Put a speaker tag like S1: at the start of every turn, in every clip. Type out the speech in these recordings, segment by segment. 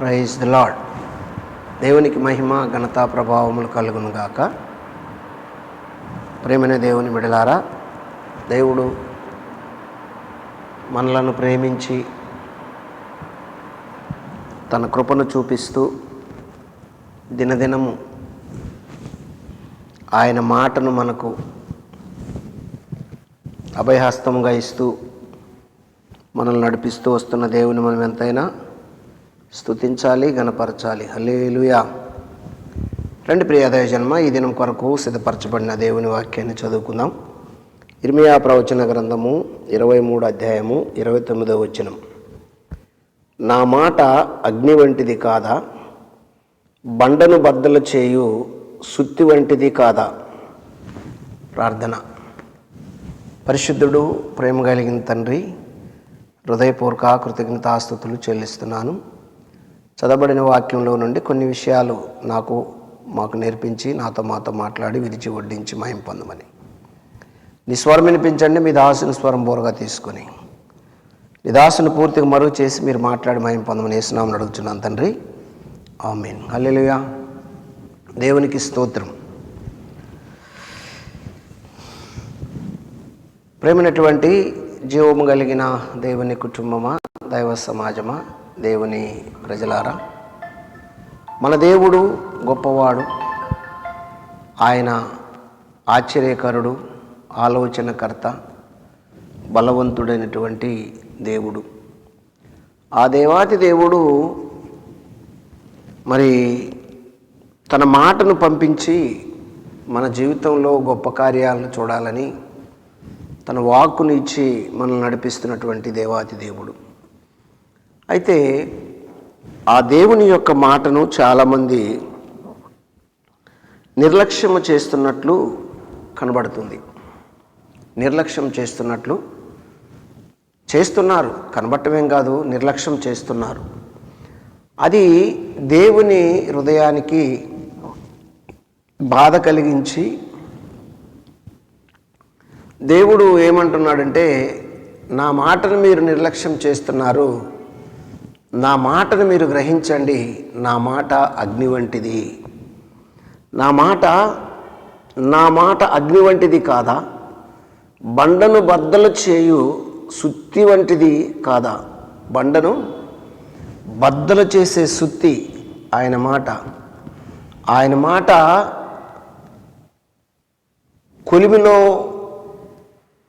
S1: Praise the lord దేవునికి మహిమ ఘనత ప్రభావములు కలుగును గాక. ప్రేమైన దేవుని బిడలారా దేవుడు మనలను ప్రేమించి తన కృపను చూపిస్తూ దినదినము ఆయన మాటను మనకు అభయహస్తముగా ఇస్తూ మనల్ని నడిపిస్తూ వస్తున్న దేవుని మనం ఎంతైనా స్తుతించాలి గణపరచాలి హలేలుయా రండి ప్రియాదయ జన్మ ఈ దినం కొరకు సిద్ధపరచబడిన దేవుని వాక్యాన్ని చదువుకుందాం. ఇర్మియా ప్రవచన గ్రంథము ఇరవై మూడు అధ్యాయము ఇరవై తొమ్మిదో వచనం. నా మాట అగ్ని వంటిది కాదా? బండను బద్దలు చేయు సుత్తి వంటిది కాదా? ప్రార్థన. పరిశుద్ధుడు ప్రేమ కలిగిన తండ్రి హృదయపూర్వక కృతజ్ఞతాస్థుతులు చెల్లిస్తున్నాను. చదవబడిన వాక్యంలో నుండి కొన్ని విషయాలు నాకు మాకు నేర్పించి నాతో మాతో మాట్లాడి విరిచి వడ్డించి మయం పొందమని. నీ స్వరం వినిపించండి మీ దాసుని స్వరం బోరగా తీసుకొని. నీ దాసుని పూర్తిగా మరుగు చేసి మీరు మాట్లాడి మయం పొందమని వేసినామని అడుగుతున్నాను తండ్రి. ఆమెన్. హల్లెలూయా. దేవునికి స్తోత్రం. ప్రేమైనటువంటి జీవము కలిగిన దేవుని కుటుంబమా దైవ సమాజమా దేవుని ప్రజలారా మన దేవుడు గొప్పవాడు ఆయన ఆశ్చర్యకరుడు ఆలోచనకర్త బలవంతుడైనటువంటి దేవుడు. ఆ దేవాతి దేవుడు మరి తన మాటను పంపించి మన జీవితంలో గొప్ప కార్యాలను చూడాలని తన వాక్కును ఇచ్చి మనల్ని నడిపిస్తున్నటువంటి దేవాతి దేవుడు. అయితే ఆ దేవుని యొక్క మాటను చాలామంది నిర్లక్ష్యము చేస్తున్నట్లు కనబడుతుంది. నిర్లక్ష్యం చేస్తున్నట్లు చేస్తున్నారు. కనబట్టమేం కాదు నిర్లక్ష్యం చేస్తున్నారు. అది దేవుని హృదయానికి బాధ కలిగించి దేవుడు ఏమంటున్నాడంటే నా మాటను మీరు నిర్లక్ష్యం చేస్తున్నారు. నా మాటను మీరు గ్రహించండి. నా మాట అగ్ని వంటిది. నా మాట నా మాట అగ్ని వంటిది కాదా? బండను బద్దలు చేయు సుత్తి వంటిది కాదా? బండను బద్దలు చేసే సుత్తి ఆయన మాట. ఆయన మాట కొలిమిలో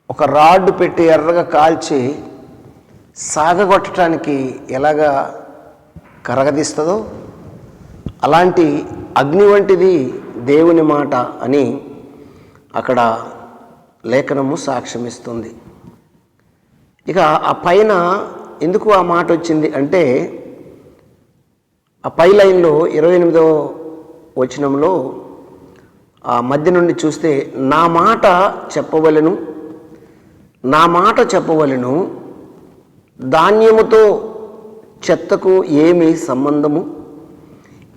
S1: ఒక రాడ్డు పెట్టి ఎర్రగా కాల్చి సాగగొట్టడానికి ఎలాగా కరగదీస్తుందో అలాంటి అగ్ని వంటిది దేవుని మాట అని అక్కడ లేఖనము సాక్ష్యమిస్తుంది. ఇక ఆ పైన ఎందుకు ఆ మాట వచ్చింది అంటే ఆ పై లైన్లో ఇరవై ఎనిమిదో వచనంలో ఆ మధ్య నుండి చూస్తే నా మాట చెప్పవలను నా మాట చెప్పవలను ధాన్యముతో చెత్తకు ఏమి సంబంధము?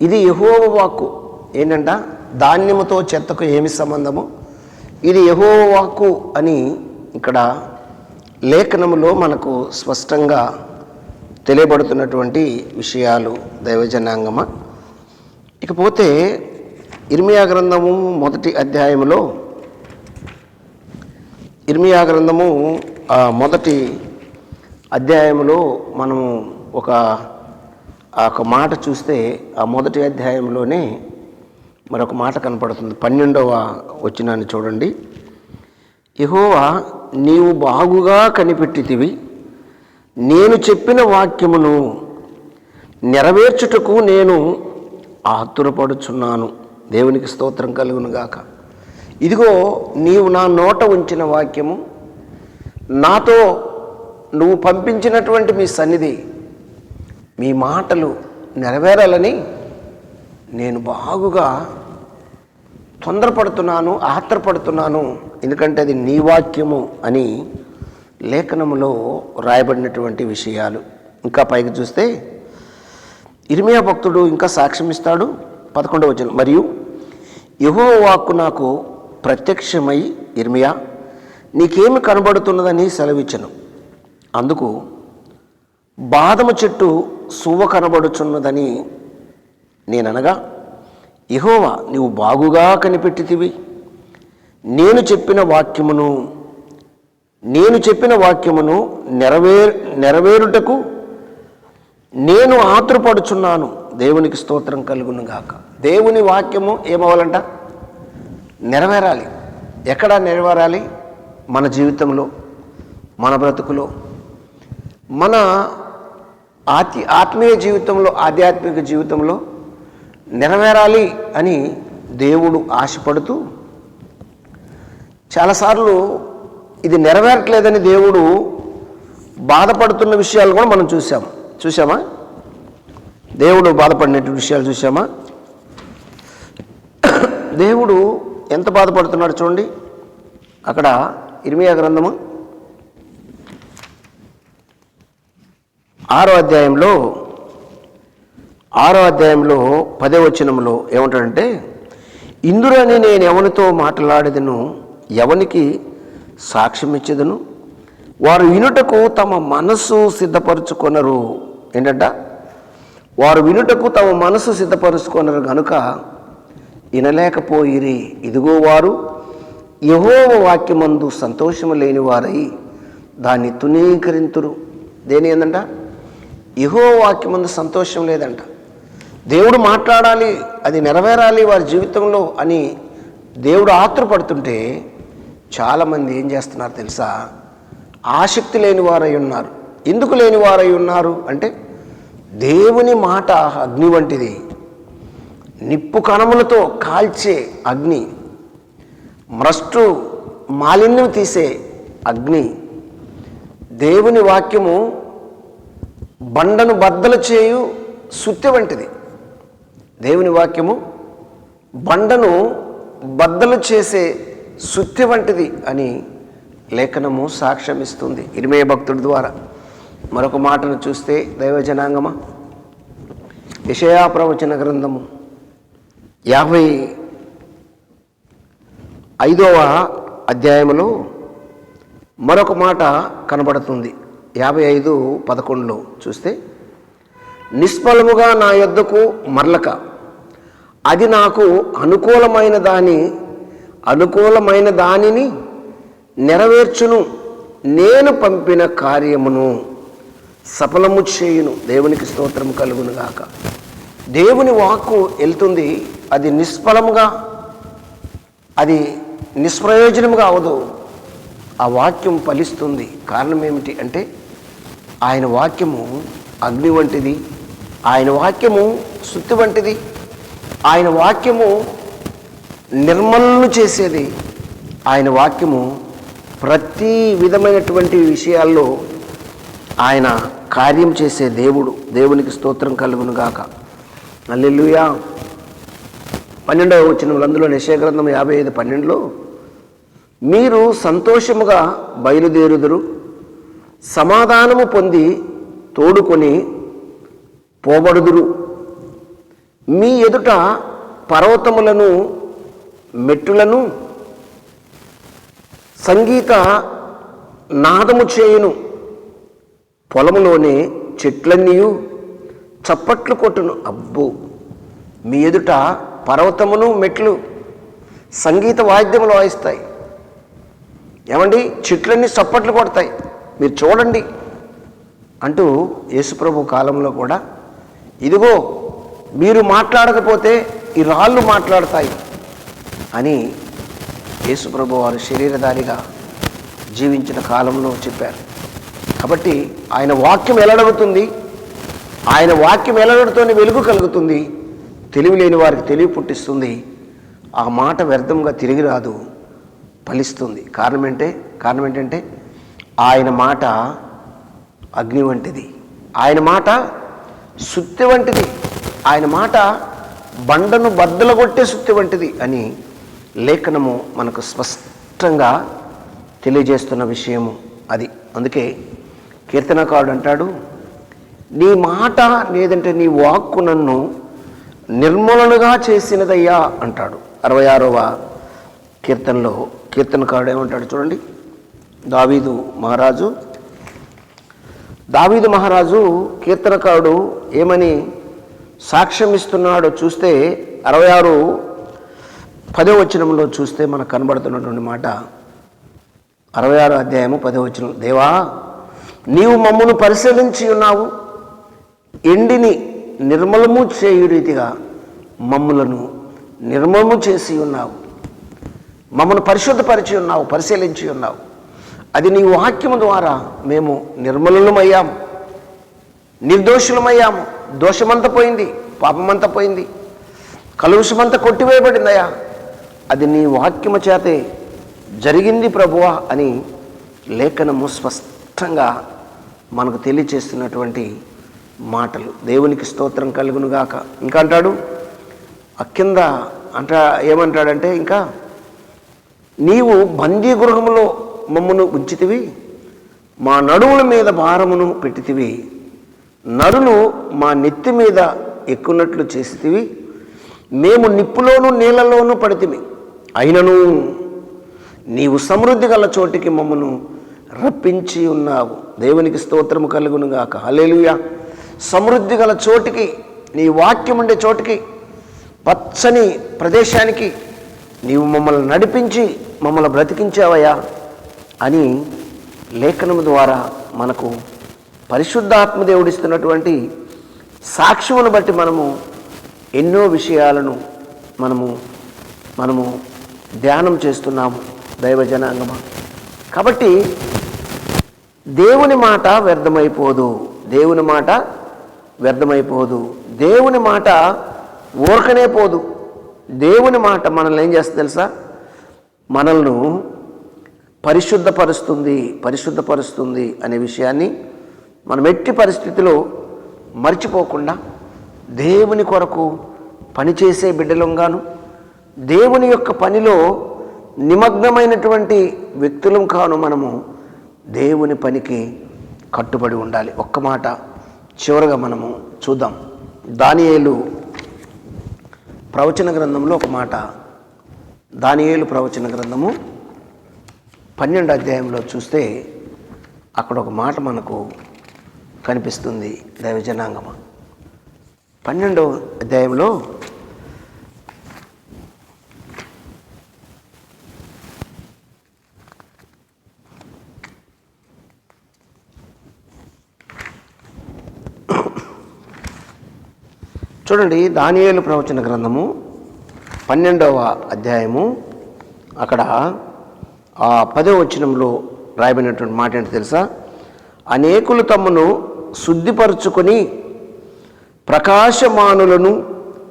S1: ఇది యహోవ వాక్కు. ఏంటంట? ధాన్యముతో చెత్తకు ఏమి సంబంధము? ఇది యహోవ వాక్కు అని ఇక్కడ లేఖనములో మనకు స్పష్టంగా తెలియబడుతున్నటువంటి విషయాలు దైవజనాంగమ? ఇకపోతే ఇర్మియా గ్రంథము మొదటి అధ్యాయములో ఇర్మియా గ్రంథము ఆ మొదటి అధ్యాయంలో మనము ఒక ఒక మాట చూస్తే ఆ మొదటి అధ్యాయంలోనే మరొక మాట కనపడుతుంది. పన్నెండవ వచ్చినాన్ని చూడండి. యహోవా నీవు బాగుగా కనిపెట్టితివి. నేను చెప్పిన వాక్యమును నెరవేర్చుటకు నేను ఆతురపడుచున్నాను. దేవునికి స్తోత్రం కలుగునుగాక ఇదిగో నీవు నా నోట ఉంచిన వాక్యము. నాతో నువ్వు పంపించినటువంటి మీ సన్నిధి మీ మాటలు నెరవేరాలని నేను బాగుగా తొందరపడుతున్నాను ఆత్రపడుతున్నాను. ఎందుకంటే అది నీ వాక్యము అని లేఖనములో రాయబడినటువంటి విషయాలు. ఇంకా పైకి చూస్తే ఇర్మియా భక్తుడు ఇంకా సాక్ష్యం ఇస్తాడు పదకొండవ వచనం. మరియు యహో వాక్కు నాకు ప్రత్యక్షమై ఇర్మియా నీకేమి కనబడుతున్నదని సెలవిచ్చను. అందుకు బాదము చెట్టు సువ్వ కనబడుచున్నదని నేననగా ఇహోవా నీవు బాగుగా కనిపెట్టితివి. నేను చెప్పిన వాక్యమును నేను చెప్పిన వాక్యమును నెరవే నెరవేరుటకు నేను ఆతృపడుచున్నాను దేవునికి స్తోత్రం కలుగును గాక. దేవుని వాక్యము ఏమవ్వాలంట? నెరవేరాలి. ఎక్కడ నెరవేరాలి? మన జీవితంలో మన బ్రతుకులో మన ఆతి ఆత్మీయ జీవితంలో ఆధ్యాత్మిక జీవితంలో నెరవేరాలి అని దేవుడు ఆశపడుతూ చాలాసార్లు ఇది నెరవేరట్లేదని దేవుడు బాధపడుతున్న విషయాలు కూడా మనం చూసాం చూసామా దేవుడు బాధపడినటువంటి విషయాలు చూసామా దేవుడు ఎంత బాధపడుతున్నాడు చూడండి. అక్కడ ఇరిమియా గ్రంథము ఆరో అధ్యాయంలో ఆరో అధ్యాయంలో పదే వచనంలో ఏమంటాడంటే ఇందురని నేను ఎవనితో మాట్లాడేదను? ఎవనికి సాక్ష్యం ఇచ్చేదను వారు వినుటకు తమ మనస్సు సిద్ధపరచుకొనరు. ఏంటంట? వారు వినుటకు తమ మనసు సిద్ధపరుచుకున్నారు కనుక వినలేకపోయిరి. ఇదిగో వారు యహోవ వాక్యమందు సంతోషము లేని వారై దాన్ని తునీకరింతురు దేని ఏందంట? యహో వాక్యమందు సంతోషం లేదంట. దేవుడు మాట్లాడాలి అది నెరవేరాలి వారి జీవితంలో అని దేవుడు ఆత్రపడుతుంటే చాలామంది ఏం చేస్తున్నారు తెలుసా? ఆసక్తి లేని వారై ఉన్నారు. ఎందుకు లేని వారై ఉన్నారు అంటే దేవుని మాట అగ్ని వంటిది. నిప్పు కణములతో కాల్చే అగ్ని. మ్రష్టు మాలిన్యం తీసే అగ్ని. దేవుని వాక్యము బండను బద్దలు చేయు సుత్తె వంటిది. దేవుని వాక్యము బండను బద్దలు చేసే సుత్తి వంటిది అని లేఖనము సాక్ష్యం ఇస్తుంది ఇరిమయ భక్తుడి ద్వారా. మరొక మాటను చూస్తే దైవజనాంగమ? విషయా ప్రవచన గ్రంథము యాభై ఐదవ అధ్యాయంలో మరొక మాట కనబడుతుంది. యాభై ఐదు పదకొండులో చూస్తే నిష్ఫలముగా నా యొద్దకు మరలక అది నాకు అనుకూలమైన దాని అనుకూలమైన దానిని నెరవేర్చును. నేను పంపిన కార్యమును సఫలము చేయును. దేవునికి స్తోత్రం కలుగును గాక. దేవుని వాక్కు వెళ్తుంది అది నిష్ఫలముగా అది నిష్ప్రయోజనముగా అవదు. ఆ వాక్యం ఫలిస్తుంది. కారణం ఏమిటి అంటే ఆయన వాక్యము అగ్ని వంటిది ఆయన వాక్యము శుద్ధి వంటిది ఆయన వాక్యము నిర్మలను చేసేది ఆయన వాక్యము ప్రతి విధమైనటువంటి విషయాల్లో ఆయన కార్యం చేసే దేవుడు. దేవునికి స్తోత్రం కలుగునుగాక. అల్లెలుయా పన్నెండవ వచ్చిన అందులో నిశయగ్రంథం యాభై ఐదు పన్నెండులో మీరు సంతోషముగా బయలుదేరుదురు. సమాధానము పొంది తోడుకొని పోబడుదురు. మీ ఎదుట పర్వతములను మెట్టులను సంగీత నాదము చేయును. పొలములోనే చెట్లన్నీయు చప్పట్లు కొట్టును. అబ్బో! మీ ఎదుట పర్వతమును మెట్లు సంగీత వాయిద్యములు వాయిస్తాయి. ఏమండి? చెట్లన్నీ చప్పట్లు కొడతాయి. మీరు చూడండి. అంటూ యేసుప్రభు కాలంలో కూడా ఇదిగో మీరు మాట్లాడకపోతే ఈ రాళ్ళు మాట్లాడతాయి అని యేసుప్రభు వారు శరీరధారిగా జీవించిన కాలంలో చెప్పారు. కాబట్టి ఆయన వాక్యం ఎలడగుతుంది. ఆయన వాక్యం ఎలాడతోనే వెలుగు కలుగుతుంది. తెలివి లేని వారికి తెలివి పుట్టిస్తుంది. ఆ మాట వ్యర్థంగా తిరిగి రాదు. ఫలిస్తుంది. కారణం ఏంటే కారణం ఏంటంటే ఆయన మాట అగ్ని వంటిది. ఆయన మాట సుత్తి వంటిది. ఆయన మాట బండను బద్దలగొట్టే సుత్తి వంటిది అని లేఖనము మనకు స్పష్టంగా తెలియజేస్తున్న విషయము అది. అందుకే కీర్తనకారుడు అంటాడు నీ మాట లేదంటే నీ వాక్కు నన్ను నిర్మూలనగా చేసినదయ్యా అంటాడు. అరవై ఆరవ కీర్తనలో కీర్తనకారుడు ఏమంటాడు చూడండి. దావీదు మహారాజు. దావీదు మహారాజు కీర్తనకారుడు ఏమని సాక్ష్యం ఇస్తున్నాడో చూస్తే అరవై ఆరు పదో వచనంలో చూస్తే మనకు కనబడుతున్నటువంటి మాట. అరవై ఆరు అధ్యాయము పదో వచనం. దేవా నీవు మమ్మను పరిశీలించి ఉన్నావు. ఎండిని నిర్మలము చేయు రీతిగా మమ్ములను నిర్మలము చేసి ఉన్నావు. మమ్మను పరిశుద్ధపరిచి ఉన్నావు పరిశీలించి ఉన్నావు. అది నీ వాక్యము ద్వారా మేము నిర్మలులమయ్యాము నిర్దోషులమయ్యాము దోషమంతా పోయింది పాపమంతా పోయింది. కలుషమంతా కొట్టివేయబడిందయా అది నీ వాక్యము చేతే జరిగింది ప్రభువా అని లేఖనము స్పష్టంగా మనకు తెలియచేస్తున్నటువంటి మాటలు. దేవునికి స్తోత్రం కలుగునుగాక. ఇంకా అంటాడు? ఆ కింద అంట ఏమంటాడంటే ఇంకా నీవు బందీ గృహములో మమ్మను ఉంచితివి మా నడుముల మీద భారమును పెట్టితివి నరులు మా నెత్తి మీద ఎక్కున్నట్లు చేసితివి మేము నిప్పులోను నీళ్ళలోనూ పడితిమి. అయినను నీవు సమృద్ధి గల చోటికి మమ్మను రప్పించి ఉన్నావు. దేవునికి స్తోత్రము కలుగునుగాక హల్లెలూయా. సమృద్ధి గల చోటికి నీ వాక్యం ఉండే చోటికి పచ్చని ప్రదేశానికి నీవు మమ్మల్ని నడిపించి మమ్మల్ని బ్రతికించావయ్యా అని లేఖనం ద్వారా మనకు పరిశుద్ధాత్మదేవుడిస్తున్నటువంటి సాక్ష్యమును బట్టి మనము ఎన్నో విషయాలను మనము మనము ధ్యానం చేస్తున్నాము దైవజనాంగమ. కాబట్టి దేవుని మాట వ్యర్థమైపోదు దేవుని మాట వ్యర్థమైపోదు దేవుని మాట ఊరకనే పోదు. దేవుని మాట మనల్ని ఏం చేస్తుంది తెలుసా? మనల్ని పరిశుద్ధపరుస్తుంది పరిశుద్ధపరుస్తుంది అనే విషయాన్ని మనం ఎట్టి పరిస్థితిలో మర్చిపోకుండా దేవుని కొరకు పనిచేసే బిడ్డలంగాను దేవుని యొక్క పనిలో నిమగ్నమైనటువంటి వ్యక్తులం కాను మనము దేవుని పనికి కట్టుబడి ఉండాలి. ఒక్క మాట చివరగా మనము చూద్దాం. దానియేలు ప్రవచన గ్రంథంలో ఒక మాట దానియేలు ప్రవచన గ్రంథము పన్నెండు అధ్యాయంలో చూస్తే అక్కడ ఒక మాట మనకు కనిపిస్తుంది దైవజనాంగమ. పన్నెండవ అధ్యాయంలో చూడండి దానియేలు ప్రవచన గ్రంథము పన్నెండవ అధ్యాయము. అక్కడ ఆ పదవ వచనంలో రాయబడినటువంటి మాట ఏంటి తెలుసా? అనేకులు తమను శుద్ధిపరుచుకొని ప్రకాశమానులను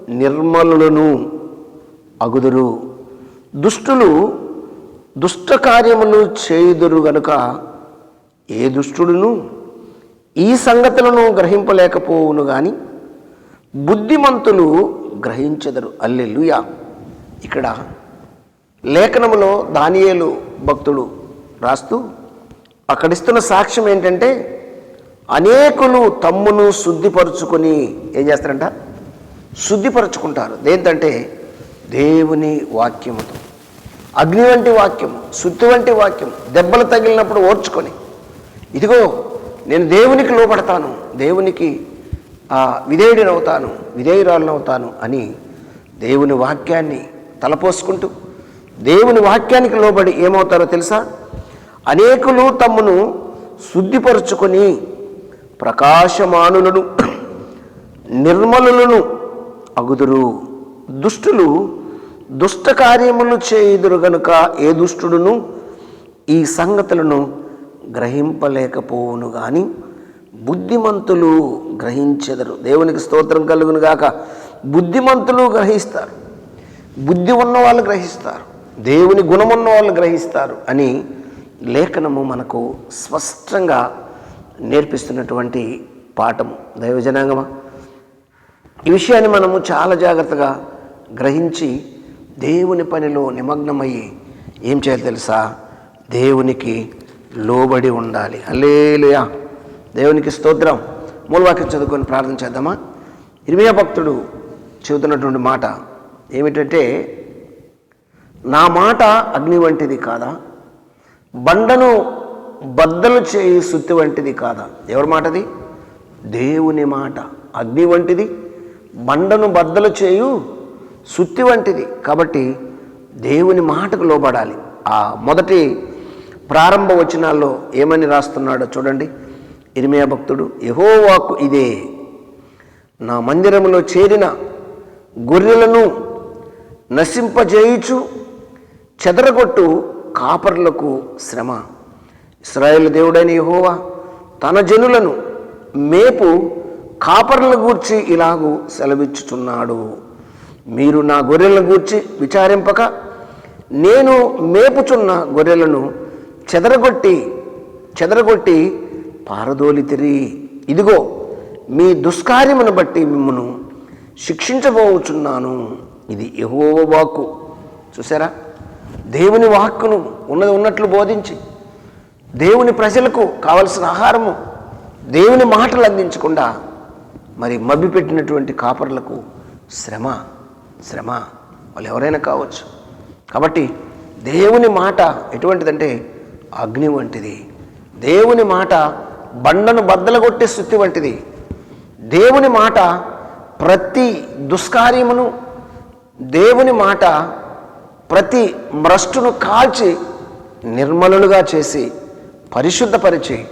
S1: నిర్మలులను అగుదురు. దుష్టులు దుష్ట కార్యములు చేయుదురు గనుక ఏ దుష్టుడును? ఈ సంగతులను గ్రహింపలేకపోవును కానీ బుద్ధిమంతులు గ్రహించెదరు. అల్లెలుయా! ఇక్కడ లేఖనములో దానియేలు భక్తుడు రాస్తూ అక్కడిస్తున్న సాక్ష్యం ఏంటంటే అనేకులు తమ్మును శుద్ధిపరుచుకొని ఏం చేస్తారంట? శుద్ధిపరచుకుంటారు. దేంతంటే దేవుని వాక్యముతో. అగ్ని వంటి వాక్యము శుద్ధి వంటి వాక్యం దెబ్బలు తగిలినప్పుడు ఓర్చుకొని ఇదిగో నేను దేవునికి లోపడతాను దేవునికి ఆ, విధేయుడినవుతాను విధేయురాలనవుతాను అని దేవుని వాక్యాన్ని తలపోసుకుంటూ దేవుని వాక్యానికి లోబడి ఏమవుతారో తెలుసా? అనేకులు తమ్మును శుద్ధిపరుచుకొని ప్రకాశమానులను నిర్మలులను అగుదురు. దుష్టులు దుష్ట కార్యములు చేయుదురు గనుక ఏ దుష్టుడును ఈ సంగతులను గ్రహింపలేకపోవును కానీ బుద్ధిమంతులు గ్రహించెదరు. దేవునికి స్తోత్రం కలుగును గాక బుద్ధిమంతులు గ్రహిస్తారు. బుద్ధి ఉన్న వాళ్ళు గ్రహిస్తారు. దేవుని గుణమున్న వాళ్ళు గ్రహిస్తారు అని లేఖనము మనకు స్పష్టంగా నేర్పిస్తున్నటువంటి పాఠము. దైవజనాంగమా ఈ విషయాన్ని మనము చాలా జాగ్రత్తగా గ్రహించి దేవుని పనిలో నిమగ్నమయ్యి ఏం చేయాలి తెలుసా? దేవునికి లోబడి ఉండాలి. అల్లేలుయా దేవునికి స్తోత్రం. మూలవాక్యం చదువుకొని ప్రార్థన చేద్దామా? ఇరిమియా భక్తుడు చెబుతున్నటువంటి మాట ఏమిటంటే నా మాట అగ్ని వంటిది కాదా? బండను బద్దలు చేయి సుత్తి వంటిది కాదా? ఎవరి మాటది? దేవుని మాట. అగ్ని వంటిది బండను బద్దలు చేయు సుత్తి వంటిది. కాబట్టి దేవుని మాటకు లోబడాలి. ఆ మొదటి ప్రారంభ వచనాల్లో ఏమని రాస్తున్నాడో చూడండి. ఇరిమయ భక్తుడు యహోవాకు ఇదే. నా మందిరములో చేరిన గొర్రెలను నశింపజేయుచు చెదరగొట్టు కాపర్లకు శ్రమ. ఇస్రాయేల్ దేవుడైన యహోవా తన జనులను మేపు కాపర్లను గూర్చి ఇలాగూ సెలవిచ్చుచున్నాడు. మీరు నా గొర్రెలను గూర్చి విచారింపక నేను మేపుచున్న గొర్రెలను చెదరగొట్టి చెదరగొట్టి పారదోలితిరి ఇదిగో మీ దుష్కార్యమును బట్టి మిమ్మను శిక్షించబోచున్నాను. ఇది యెహోవ వాక్కు. చూసారా దేవుని వాక్కును ఉన్నది ఉన్నట్లు బోధించి దేవుని ప్రజలకు కావలసిన ఆహారము దేవుని మాటలు అందించకుండా మరి మభ్యపెట్టినటువంటి కాపర్లకు శ్రమ శ్రమ. వాళ్ళు ఎవరైనా కావచ్చు. కాబట్టి దేవుని మాట ఎటువంటిదంటే అగ్ని వంటిది. దేవుని మాట బండను బద్దలగొట్టే శుద్ధి వంటిది. దేవుని మాట ప్రతి దుష్కార్యమును దేవుని మాట ప్రతి భ్రష్టును కాల్చి నిర్మలులుగా చేసి పరిశుద్ధపరిచి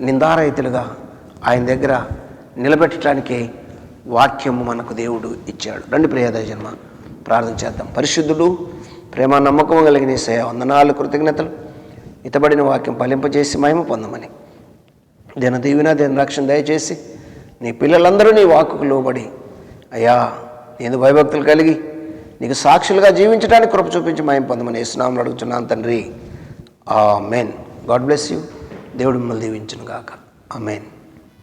S1: నిందారహితులుగా ఆయన దగ్గర నిలబెట్టడానికి వాక్యము మనకు దేవుడు ఇచ్చాడు. రండి ప్రియద జన్మ ప్రార్థన చేద్దాం. పరిశుద్ధుడు ప్రేమ నమ్మకం కలిగిన సేవ వందనాలు కృతజ్ఞతలు. ఇతబడిన వాక్యం ఫలింపజేసి మహిమ పొందమని. దిన దీవిన దిన రక్షణ దయచేసి నీ పిల్లలందరూ నీ వాక్కుకు లోబడి అయ్యా నేను భయభక్తులు కలిగి నీకు సాక్షులుగా జీవించడానికి కృప చూపించి మహిమ పొందమని ఇస్తున్నాం అడుగుతున్నాను తండ్రి. ఆ మెయిన్ గాడ్ బ్లెస్ యూ. దేవుడు మిమ్మల్ని దీవించను గాక ఆ మెయిన్